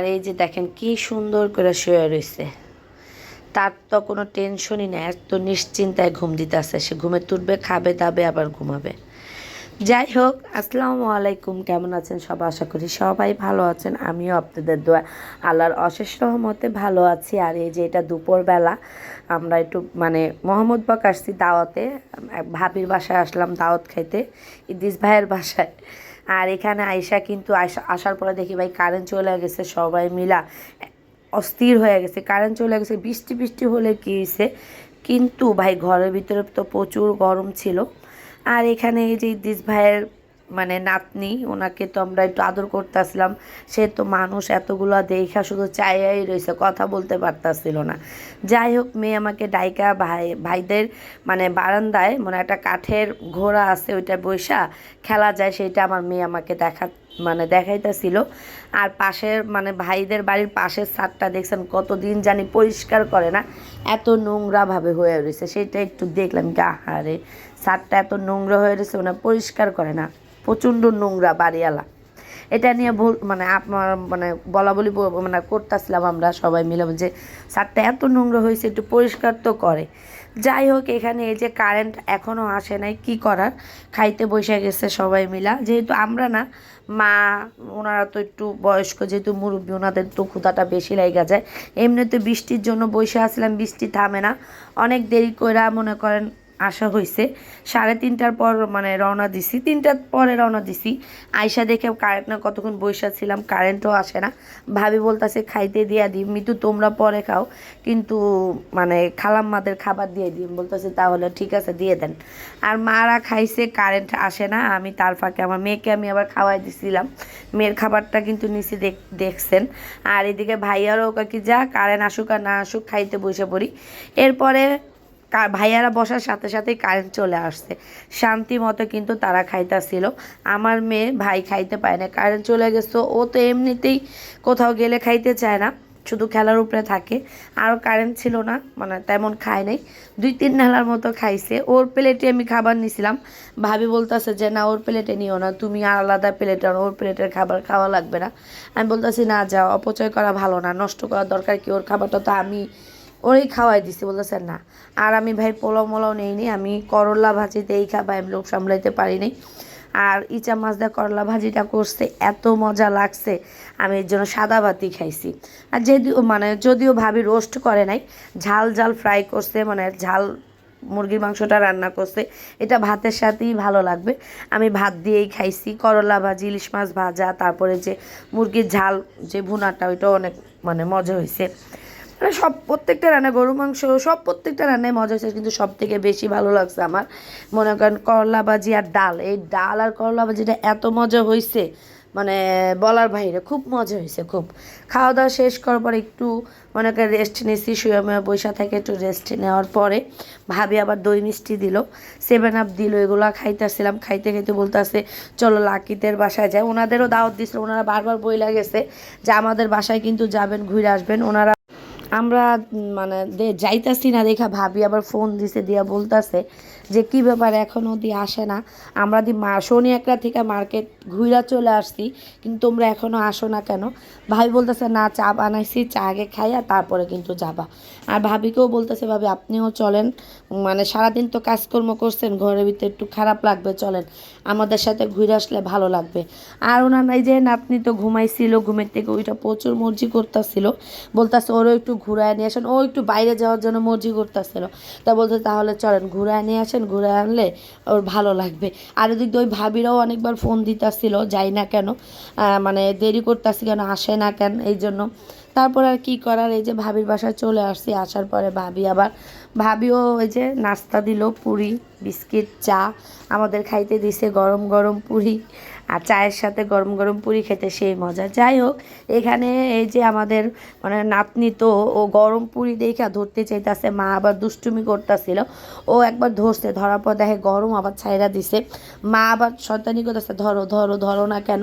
আর এই যে দেখেন কি সুন্দর করে শুয়ে রয়েছে তার তো কোনো টেনশনই নেই, এত নিশ্চিন্তায় ঘুম দিতেছে। সে ঘুমে তুলবে, খাবে, দাবে, আবার ঘুমাবে। যাই হোক, আসসালামু আলাইকুম, কেমন আছেন সবাই আশা করি সবাই ভালো আছেন। আমিও আপনাদের দোয়া, আল্লাহর অশেষ রহমতে ভালো আছি। আর এই যে এটা দুপুরবেলা, আমরা একটু মানে মোহাম্মদবাগ আসছি দাওয়াতে। ভাবির বাসায় আসলাম দাওয়াত খাইতে, ইদিস ভাইয়ের বাসায়। আর এখানে আয়সা কিন্তু আসার পরে দেখি ভাই কারেন্ট চলে গেছে, সবাই মিলা অস্থির হয়ে গেছে কারেন্ট চলে গেছে, বৃষ্টি বৃষ্টি হলে কী হয়েছে কিন্তু ভাই ঘরের ভিতরে তো প্রচুর গরম ছিল। আর এখানে এই যে দিস ভাইয়ের মানে নাতনি, ওনাকে তো আমরা একটু আদর করতেছিলাম। সে তো মানুষ, এতগুলো দেখা শুধু চাইয়াই রয়েছে কথা বলতে পারতাছিল না। যাই হোক, মেয়ে আমাকে ডাইকা ভাই, ভাইদের মানে বারান্দায় মানে একটা কাঠের ঘোড়া আছে, ওইটা বৈশা খেলা যায় সেটা আমার মেয়ে আমাকে দেখা মানে দেখাইতেছিল। আর পাশের মানে ভাইদের বাড়ির পাশের ছাদটা দেখছেন, কতদিন জানি পরিষ্কার করে না, এত নোংরাভাবে হয়ে রয়েছে। সেটা একটু দেখলাম কি আহারে, ছাদটা এত নোংরা হয়ে রয়েছে মানে পরিষ্কার করে না। প্রচণ্ড নোংরা বাড়িওয়ালা। এটা নিয়ে ভুল মানে আপনার মানে বলা বলি মানে করতেছিলাম আমরা সবাই মিলে যে ছাদটা এত নোংরা হয়েছে, একটু পরিষ্কার তো করে। যাই হোক, এখানে এই যে কারেন্ট এখনও আসে নাই, কি করার? খাইতে বসে গেছে সবাই মিলা। যেহেতু আমরা না, মা, ওনারা তো একটু বয়স্ক, যেহেতু মুরব্বী, ওনাদের তো ক্ষুধাটা বেশি লেগে যায়। এমনিতে বৃষ্টির জন্য বসে আসলাম বৃষ্টি থামে না। অনেক দেরি করে মনে করেন আসা হয়েছে সাড়ে তিনটার পর মানে রওনা দিছি। তিনটার পরে রওনা দিছি। আয়সা দেখে কারেন্ট না কতক্ষণ বসে ছিলাম কারেন্টও আসে না। ভাবি বলতাছে, খাইতে দিয়া দিই মিতু, তোমরা পরে খাও। কিন্তু মানে খালাম্মাদের খাবার দিয়ে দিই বলতেছে, তাহলে ঠিক আছে, দিয়ে দেন। আর মারা খাইছে কারেন্ট আসে না। আমি তার ফাঁকে, আমার মেয়েকে আমি আবার খাওয়াই দিছিলাম। মেয়ের খাবারটা কিন্তু নিচে দেখ, দেখছেন। আর এদিকে ভাইয়ারও কি যা কারেন্ট আসুক আর না আসুক, খাইতে বসে পড়ি। এরপরে ভাইয়ারা বসার সাথে সাথেই কারেন্ট চলে আসছে। শান্তি মতো কিন্তু তারা খাইতেছিল। আমার মেয়ে ভাই খাইতে পায় না কারেন্ট চলে গেছে, ও তো এমনিতেই কোথাও গেলে খাইতে চায় না, শুধু খেলার উপরে থাকে। আরও কারেন্ট ছিল না মানে তেমন খায় নাই। দুই তিন নালার মতো খাইছে। ওর প্লেটে আমি খাবার নিছিলাম। ভাবি বলতেছে যে, না, ওর প্লেটে নিও না, তুমি আর আলাদা প্লেটে ওর প্লেটের খাবার খাওয়া লাগবে না। আমি বলতেছি, না, যাও, অপচয় করা ভালো না, নষ্ট করার দরকার কি? ওর খাবারটা তো আমি ওরই খাওয়াই দিছি বলতেছে না। আর আমি ভাই পোলাও মোলাও নেইনি আমি করলা ভাজিতে এই খাবার আমি লোক সামলাইতে পারিনি আর ইচা মাছ দিয়ে করলা ভাজিটা করছে, এত মজা লাগছে, আমি এর জন্য সাদা ভাতি খাইছি। আর যদিও মানে যদিও ভাবি রোস্ট করে নাই, ঝাল ঝাল ফ্রাই করছে মানে ঝাল মুরগির মাংসটা রান্না করছে, এটা ভাতের সাথেই ভালো লাগবে। আমি ভাত দিয়েই খাইছি, করলা ভাজি, ইলিশ মাছ ভাজা, তারপরে যে মুরগির ঝাল, যে ভুনাটা, ওইটাও অনেক মানে মজা হয়েছে মানে সব প্রত্যেকটা রান্না গরু মাংস, সব প্রত্যেকটা রান্নায় মজা হয়েছে কিন্তু সব থেকে বেশি ভালো লাগছে আমার। মনে করেন করলা ভাজি আর ডাল, এই ডাল আর করলা ভাজিটা এত মজা হয়েছে মানে বলার বাইরে, খুব মজা হয়েছে খুব। খাওয়া দাওয়া শেষ করার পর একটু, মনে করেন রেস্ট নিচ্ছি শুয়ে বৈশা থেকে একটু রেস্ট নেওয়ার পরে, ভাবি আবার দই মিষ্টি দিল সেভেন আপ দিল, এগুলো খাইতেছিলাম, খাইতে খাইতে বলতেছে, চলো লাকিতের বাসায় যাই। ওনাদেরও দাওয়াত দিছিল, ওনারা বারবার বইলা গেছে যে, আমাদের বাসায় কিন্তু যাবেন, ঘুরে আসবেন। ওনারা আমরা মানে যাইতাছি না দেখা, ভাবি আবার ফোন দিছে, দিয়া বলতাছে যে, কি ব্যাপার? এখন অব্দি আসে না। আমরা দি মা, শনি একটা থেকে মার্কেট ঘুরা চলে আসছি, কিন্তু তোমরা এখনও আসো না কেন? ভাবি বলতেছে, না, চা বানাইছি, চা আগে খাইয়া তারপরে কিন্তু যাবা। আর ভাবিকেও বলতেছে, ভাবি, আপনিও চলেন। মানে সারাদিন তো কাজকর্ম করছেন, ঘরের ভিতরে একটু খারাপ লাগবে, চলেন। আমাদের সাথে ঘুরে আসলে ভালো লাগবে। আর ওনার নাই যে আপনি তো ঘুমাইছিল, ঘুমের থেকে ওইটা প্রচুর মর্জি করতেছিল। বলতেছে, ওরও একটু ঘুরায় নিয়ে আসেন। ও একটু বাইরে যাওয়ার জন্য মর্জি করতেছিল। তা বলতে তাহলে চলেন, ঘুরায় নিয়ে আসেন, ঘুরায় আনলে ওর ভালো লাগবে। আর ওদিক দিয়ে ওই ভাবিরাও অনেকবার ফোন দিতেছিল, যাই না কেন? মানে দেরি করতেছি কেন? আসে না কেন? এই জন্য। তারপর আর কি করার? এই যে ভাবির বাসায় চলে আসছি। আসার পরে ভাবি আবার, ভাবিও ওই যে নাস্তা দিল, পুরি, বিস্কিট, চা আমাদের খাইতে দিছে, গরম গরম পুরি। আর চায়ের সাথে গরম গরম পুরি খেতে সেই মজা। যাই হোক, এখানে এই যে আমাদের মানে নাতনি তো ও গরম পুরি দেখা ধরতে চাইতেছে, মা আবার দুষ্টুমি করতেছিল। ও একবার ধরছে, ধরার পর দেখে গরম আবার ছাইরা দিছে। মা আবার শয়তানি করতেছে, ধরো ধরো ধরো না কেন?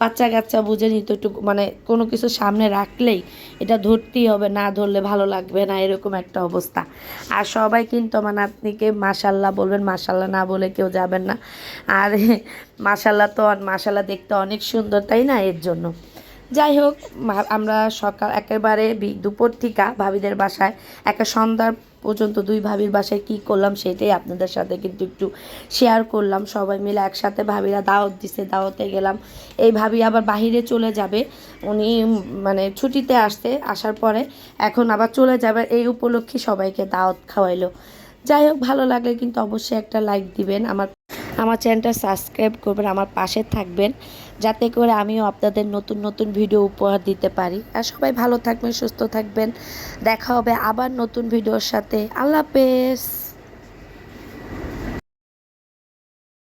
বাচ্চা কাচ্চা বুঝে নিত একটু মানে কোনো কিছু সামনে রাখলেই এটা ধরতেই হবে, না ধরলে ভালো লাগবে না, এরকম একটা অবস্থা। আর সবাই কিন্তু আমার নাতনিকে মাসাল্লাহ বলবেন মাসাল্লাহ না বলে কেউ যাবেন না। আর মাসাল্লাহ তো মাসাল্লাহ দেখতে অনেক সুন্দর, তাই না? এর জন্য। যাই হোক আমরা সকাল একেবারে দুপুর থেকে ভাবিদের বাসায়। একটা সন্ধ্যার পর্যন্ত দুই ভাবির বাসায় কি করলাম সেটাই আপনাদের সাথে কিন্তু একটু শেয়ার করলাম। সবাই মিলে একসাথে ভাবিরা দাওয়াত দিছে, দাওয়াতে গেলাম। এই ভাবি আবার বাহিরে চলে যাবে। উনি মানে ছুটিতে আসতে আসার পরে এখন আবার চলে যাবে। এই উপলক্ষে সবাইকে দাওয়াত খাওয়াইলো। যাই হোক, ভালো লাগলে কিন্তু অবশ্যই একটা লাইক দিবেন। আমার আমার চ্যানেলটা সাবস্ক্রাইব করবেন, আমার পাশে থাকবেন, যাতে করে আমিও আপনাদের নতুন নতুন ভিডিও উপহার দিতে পারি। আর সবাই ভালো থাকবেন, সুস্থ থাকবেন। দেখা হবে আবার নতুন ভিডিওর সাথে। আল্লাহ হাফেজ।